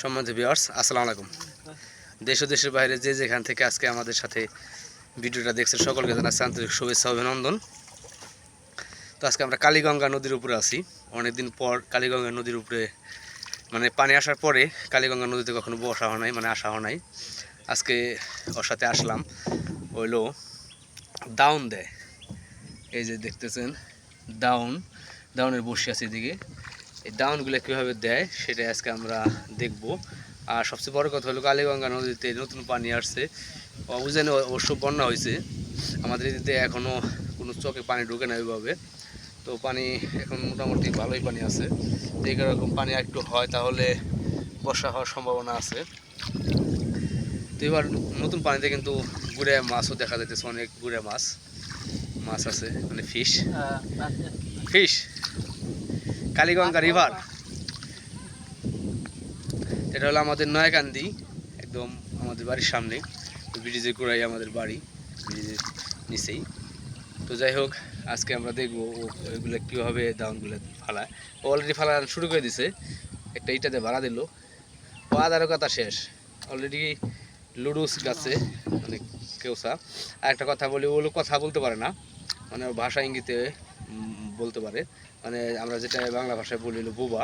সম্মানিত ভিউয়ার্স আসসালামু আলাইকুম। দেশ ও দেশের বাইরে যে যেখান থেকে আজকে আমাদের সাথে ভিডিওটা দেখছেন, সকলকে জানাচ্ছি আন্তরিক শুভেচ্ছা, অভিনন্দন। তো আজকে আমরা কালীগঙ্গা নদীর উপরে আছি। অনেকদিন পর কালীগঙ্গা নদীর উপরে মানে পানি আসার পরে কালীগঙ্গা নদীতে কখনো বসা হয় নাই মানে আসা হয় নাই। আজকে ওর সাথে আসলাম, হইল ডাউন দেয়। এই যে দেখতেছেন ডাউন ডাউনের বসে আছে এদিকে। এই ডাউনগুলো কীভাবে দেয় সেটা আজকে আমরা দেখব। আর সবচেয়ে বড় কথা হলো কালীগঙ্গা নদীতে নতুন পানি আসছে। অবুঝানে অবশ্য বন্যা হয়েছে। আমাদের এদিকে এখনও কোনো চোখে পানি ঢুকে না ওইভাবে। তো পানি এখন মোটামুটি ভালোই পানি আছে। তো এরকম পানি একটু হয় তাহলে বর্ষা হওয়ার সম্ভাবনা আছে। তো এবার নতুন পানিতে কিন্তু গুড়ে মাছও দেখা যাইতেছে অনেক গুড়ে মাছ। মাছ আছে মানে ফিশ ফিশ কালীগঙ্গা রিভার। এটা হলো আমাদের নয়াকান্দি, একদম আমাদের বাড়ির সামনে। ব্রিজের গোড়াই আমাদের বাড়ি, ব্রিজের নিচেই। তো যাই হোক, আজকে আমরা দেখব ও এগুলো কীভাবে দাউনগুলো ফালায়। ও অলরেডি ফালা শুরু করে দিছে, একটা ইটাতে ভাড়া দিল। ও আদারও কথা শেষ। অলরেডি লুডুস গাছে মানে কেউসা আর একটা কথা বলি ওগুলো কথা বলতে পারে না। মানে ভাষা ইঙ্গিতে বলতে পারে। মানে আমরা যেটা বাংলা ভাষায় বলি বুবা।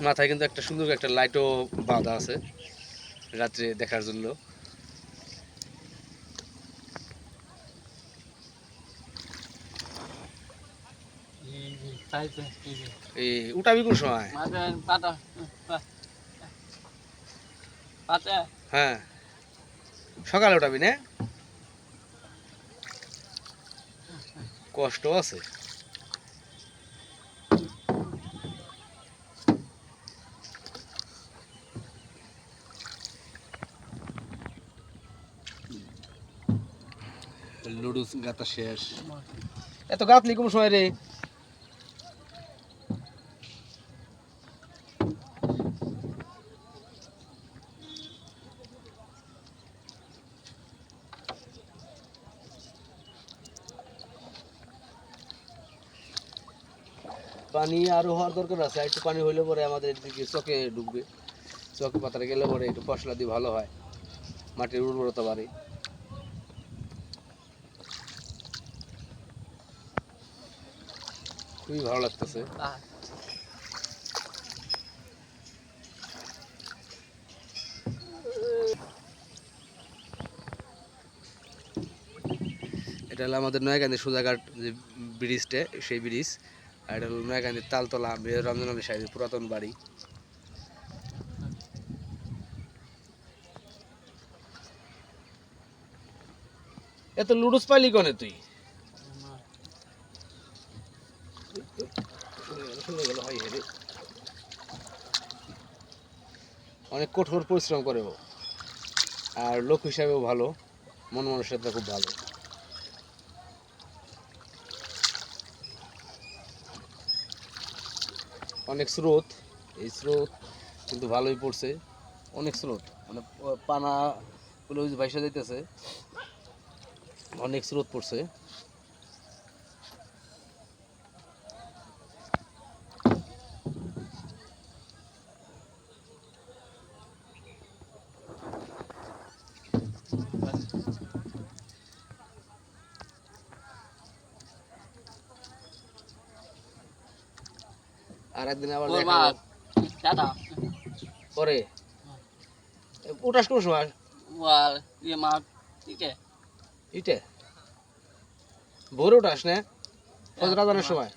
মাথায় কিন্তু একটা সুন্দর একটা লাইটও বাঁধা আছে রাত্রে দেখার জন্য। এই উঠাবি কোন সময়? হ্যাঁ। সকালে উঠাবি, না? কষ্ট আছে। লুডুস গাতা শেষ। এত গাত কোন সময় রে? পানি আরও হওয়ার দরকার আছে একটু পানি হইলে পরে আমাদের এদিকে চকে ঢুকবে চকে পাতারে গেলে পরে একটু ফসলা দিয়ে ভালো হয়, মাটির উর্বরতা বাড়ে। খুবই ভালো লাগতেছে। এটা হলো আমাদের নয়াকান্দি সোজাঘাট যে ব্রিজটা, সেই ব্রিজ। এটা তালতলা রমজান আলী সাহেবের পুরাতন বাড়ি। এত লুডুস পাইলি কনে তুই? অনেক কঠোর পরিশ্রম করে ও আর লোক হিসাবেও ভালো, মন মানুষের খুব ভালো। অনেক স্রোত, এই স্রোত কিন্তু ভালোই পড়ছে। অনেক স্রোত মানে পানাগুলো ভাইসা যাইতেছে, অনেক স্রোত পড়ছে। আর একদিন আবার দাদা পরে? উঠাস কোন সময়? ইটে। ভোরে উঠাস না? ফজর সময়?